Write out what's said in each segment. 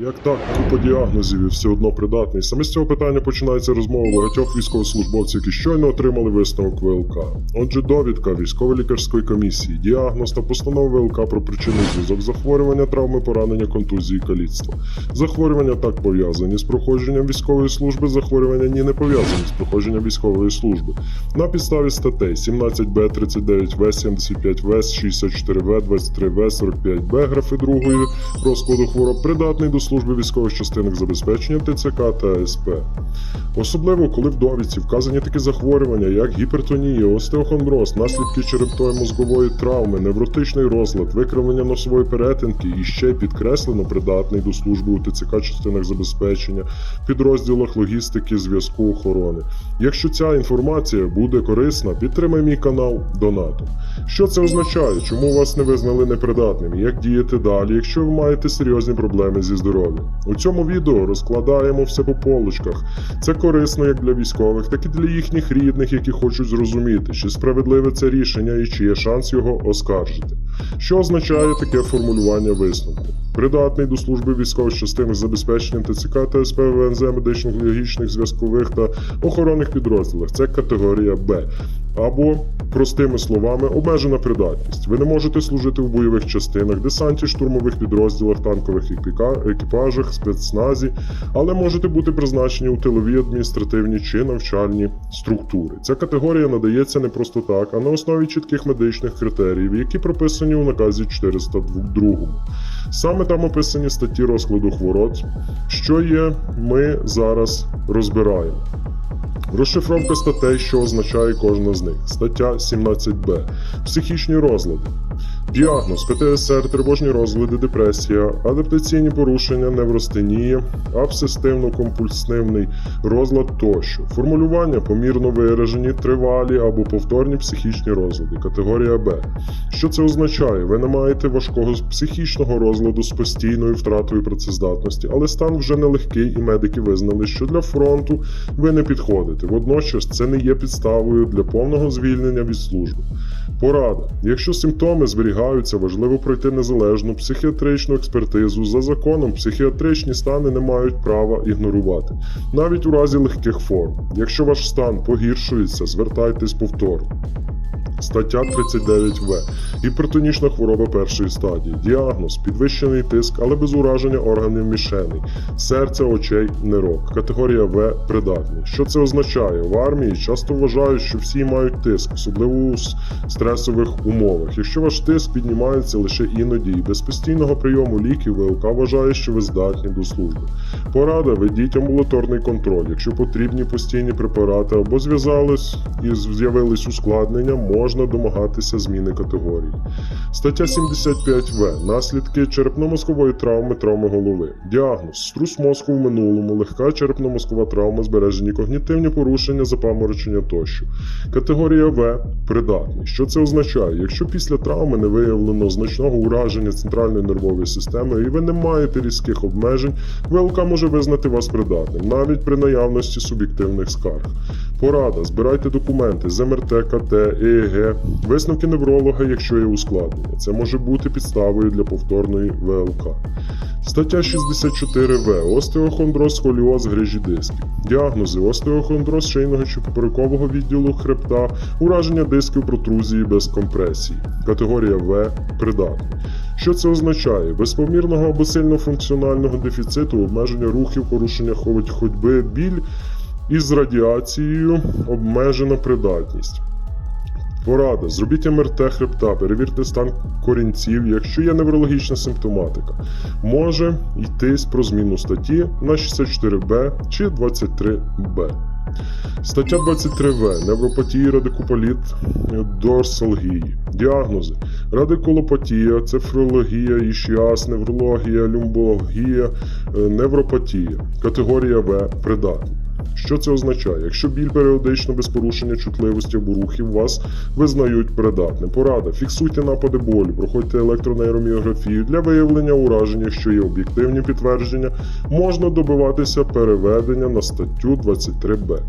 Як так, купа діагнозів і все одно придатний. Саме з цього питання починається розмова багатьох військовослужбовців, які щойно отримали висновок ВЛК. Отже, довідка військово-лікарської комісії, діагноз та постанова ВЛК про причинний зв'язок захворювання, травми, поранення, контузії, каліцтва. Захворювання так пов'язані з проходженням військової служби, захворювання ні не пов'язані з проходженням військової служби. На підставі статей 17Б, 39В, 75В, 64В, 23В, 45Б, графи другої розкладу хвороб придатний до служби військових частинах забезпечення ТЦК та СП. Особливо, коли в довідці вказані такі захворювання, як гіпертонія, остеохондроз, наслідки черептої мозгової травми, невротичний розлад, викривлення носової перетинки і ще підкреслено придатний до служби у ТЦК частинах забезпечення, підрозділах логістики, зв'язку, охорони. Якщо ця інформація буде корисна, підтримай мій канал донатом. Що це означає? Чому вас не визнали непридатним? Як діяти далі, якщо ви маєте серйозні проблеми зі здоров'ям? У цьому відео розкладаємо все по полочках. Це корисно як для військових, так і для їхніх рідних, які хочуть зрозуміти, чи справедливе це рішення і чи є шанс його оскаржити. Що означає таке формулювання висновку? Придатний до служби військових частин з забезпеченням ТЦК та СП ВНЗ медичних, логічних, зв'язкових та охоронних підрозділах. Це категорія Б. Або, простими словами, обмежена придатність. Ви не можете служити в бойових частинах, десанті, штурмових підрозділах, танкових екіпажах, спецназі, але можете бути призначені у тилові адміністративні чи навчальні структури. Ця категорія надається не просто так, а на основі чітких медичних критеріїв, які прописані у наказі 402. Саме там описані статті розкладу хвороб, що є, ми зараз розбираємо. Розшифровка статей, що означає кожна з них. Стаття 17б. Психічні розлади. Діагноз ПТСР, тривожні розлади, депресія, адаптаційні порушення, невростенія, абсистивно-компульсивний розлад тощо. Формулювання помірно виражені, тривалі або повторні психічні розлади. Категорія Б. Що це означає? Ви не маєте важкого психічного розладу з постійною втратою працездатності, але стан вже нелегкий, і медики визнали, що для фронту ви не підходите. Водночас це не є підставою для повного звільнення від служби. Порада: якщо симптоми зберігаються, важливо пройти незалежну психіатричну експертизу. За законом психіатричні стани не мають права ігнорувати, навіть у разі легких форм. Якщо ваш стан погіршується, звертайтесь повторно. Стаття 39В. Гіпертонічна хвороба першої стадії. Діагноз підвищений тиск, але без ураження органів мішеней, серця, очей, нирок. Категорія В придатний. Що це означає? В армії часто вважають, що всі мають тиск, особливо у стресових умовах. Якщо ваш тиск піднімається лише іноді і без постійного прийому ліків, ВЛК вважає, що ви здатні до служби. Порада: ведіть амбулаторний контроль. Якщо потрібні постійні препарати або зв'язались і з'явились ускладнення, можна домагатися зміни категорії. Стаття 75В. Наслідки черепно-мозкової травми, травми голови. Діагноз: струс мозку в минулому, легка черепно-мозкова травма, збережені когнітивні порушення, запаморочення тощо. Категорія В придатний. Що це означає? Якщо після травми не виявлено значного ураження центральної нервової системи і ви не маєте різких обмежень, ВЛК може визнати вас придатним, навіть при наявності суб'єктивних скарг. Порада: збирайте документи з МРТ, КТ, ЕЕГ, висновки невролога, якщо є ускладнення. Це може бути підставою для повторної ВЛК. Стаття 64В. Остеохондроз, сколіоз, грижі дисків. Діагнози: остеохондроз шийного чи поперекового відділу хребта, ураження дисків протрузії без компресії. Категорія В придатний. Що це означає? Без помірного або сильно функціонального дефіциту, обмеження рухів, порушення ходь- ходьби, біль із радіацією, обмежена придатність. Порада. Зробіть МРТ хребта, перевірте стан корінців, якщо є неврологічна симптоматика. Може йтись про зміну статті на 64Б чи 23Б. Стаття 23В. Невропатії, радикуполіт, дорсалгії. Діагнози: радикулопатія, цефрологія, ішіаз, неврологія, люмбологія, е, невропатія. Категорія В придатна. Що це означає? Якщо біль періодично без порушення чутливості або рухів вас визнають придатним. Порада. Фіксуйте напади болю, проходьте електронейроміографію для виявлення уражень, якщо є об'єктивні підтвердження, можна добиватися переведення на статтю 23б.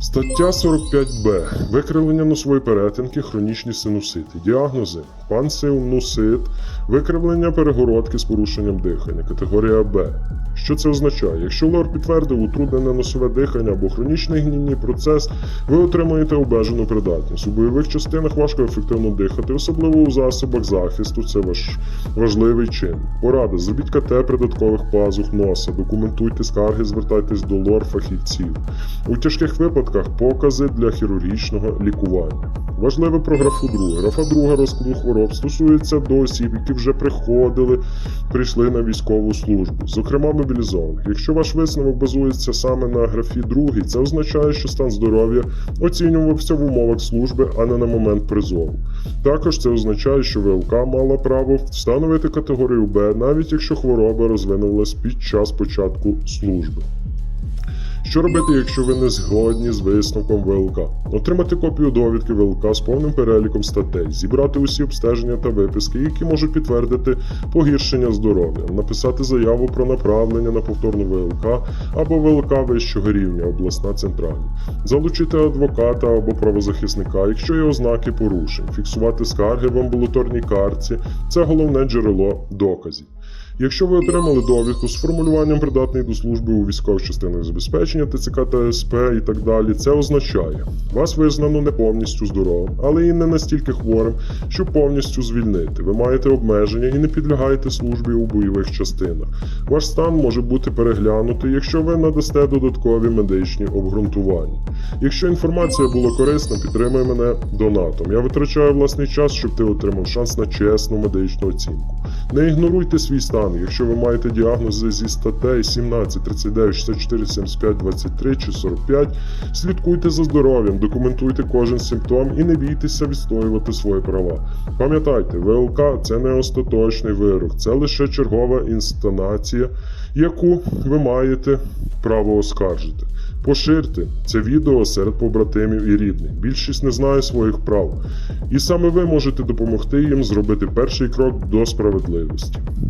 Стаття 45б. Викривлення носової перетинки, хронічні синусити. Діагнози: пансеонусит, викривлення перегородки з порушенням дихання, категорія Б. Що це означає? Якщо лор підтвердив утруднене носове дихання або хронічний гнійний процес, ви отримуєте обмежену придатність. У бойових частинах важко ефективно дихати, особливо у засобах захисту. Це ваш важливий чин. Порада: зробіть КТ придаткових пазух носа, документуйте скарги, звертайтесь до лор фахівців. У тяжких випадках покази для хірургічного лікування. Важливе про графу друга. Графа друга розкладу хвороб стосується до осіб, які вже приходили, прийшли на військову службу, зокрема мобілізованих. Якщо ваш висновок базується саме на графі другій, це означає, що стан здоров'я оцінювався в умовах служби, а не на момент призову. Також це означає, що ВЛК мала право встановити категорію Б, навіть якщо хвороба розвинулась під час початку служби. Що робити, якщо ви не згодні з висновком ВЛК? Отримати копію довідки ВЛК з повним переліком статей, зібрати усі обстеження та виписки, які можуть підтвердити погіршення здоров'я, написати заяву про направлення на повторну ВЛК або ВЛК вищого рівня, обласна центральна, залучити адвоката або правозахисника, якщо є ознаки порушень, фіксувати скарги в амбулаторній картці це головне джерело доказів. Якщо ви отримали довідку з формулюванням придатний до служби у військових частинах забезпечення, ТЦК та СП і так далі, це означає, вас визнано не повністю здоровим, але і не настільки хворим, щоб повністю звільнити. Ви маєте обмеження і не підлягаєте службі у бойових частинах. Ваш стан може бути переглянутий, якщо ви надасте додаткові медичні обґрунтування. Якщо інформація була корисна, підтримай мене донатом. Я витрачаю власний час, щоб ти отримав шанс на чесну медичну оцінку. Не ігноруйте свій стан, якщо ви маєте діагнози зі статей 17, 39, 64, 75, 23 чи 45, слідкуйте за здоров'ям, документуйте кожен симптом і не бійтеся відстоювати свої права. Пам'ятайте, ВЛК це не остаточний вирок, це лише чергова інстанція, яку ви маєте право оскаржити. Поширте це відео серед побратимів і рідних. Більшість не знає своїх прав. І саме ви можете допомогти їм зробити перший крок до справедливості.